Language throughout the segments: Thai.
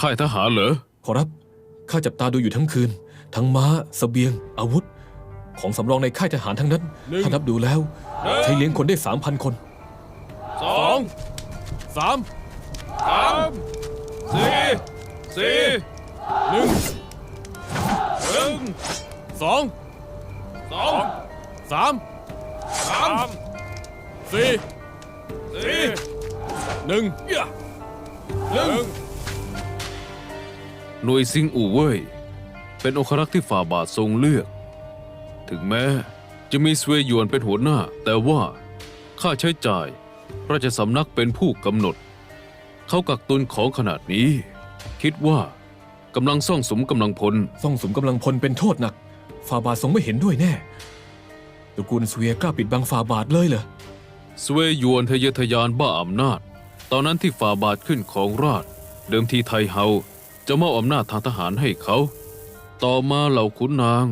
ค่ายทหารเหรอ ขอรับ ข้าจับตาดูอยู่ทั้งคืน ทั้งม้าสเสบียง อาวุธ ของสำรองในค่ายทหารทั้งนั้น หนึ่ง ถ้านับดูแล้ว ใช้เลี้ยงคนได้สามพันคน สองสามสามสี่สี่หนึ่งหนึ่งสองสองสามสามสี่สี่หนึ่งหนึ่ง หน่วยซิงอู่เว่ยเป็นองครักษ์ที่ฝ่าบาททรงเลือก ถึงแม้จะมีสเวยหยวนเป็นหัวหน้า แต่ว่าค่าใช้จ่ายราชสำนักเป็นผู้กำหนด เขากักตุนของขนาดนี้ คิดว่ากำลังซ่องสมกำลังพล ซ่องสมกำลังพลเป็นโทษหนักฟาบาททรงไม่เห็นด้วยแน่ตระกูลเสวียกล้าปิดบังฟาบาทเลยเหรอสเวยหยวนทะเยอทะยานบ้าอำนาจ ตอนนั้นที่ฝ่าบาทขึ้นของราช เดิมทีไทเฮา จะมอบอำนาจทางทหารให้เขา ต่อมาเหล่าขุนนาง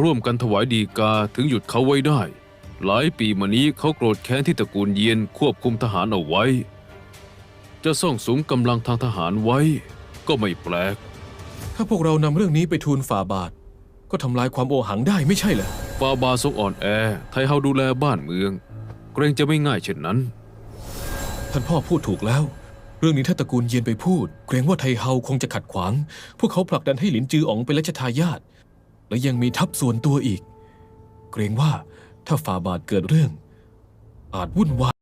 ร่วมกันถวายดีกาถึงหยุดเขาไว้ได้ หลายปีมานี้เขาโกรธแค้นที่ตระกูลเยียนควบคุมทหารเอาไว้ จะซ่องสุมกำลังทางทหารไว้ ก็ไม่แปลก ถ้าพวกเรานำเรื่องนี้ไปทูลฟาบาท ก็ทำลายความโอหังได้ไม่ใช่เหรอฟาบาทรงอ่อนแอ ไทเฮาดูแลบ้านเมือง เกรงจะไม่ง่ายเช่นนั้น ท่านพ่อพูดถูกแล้ว เรื่องนี้ถ้าตระกูลเยียนไปพูด เกรงว่าไทเฮาคงจะขัดขวาง พวกเขาผลักดันให้หลินจืออ๋องเป็นรัชทายาทและยังมีทัพส่วนตัวอีก เกรงว่าถ้าฟาบาทเกิดเรื่อง อาจวุ่นวาย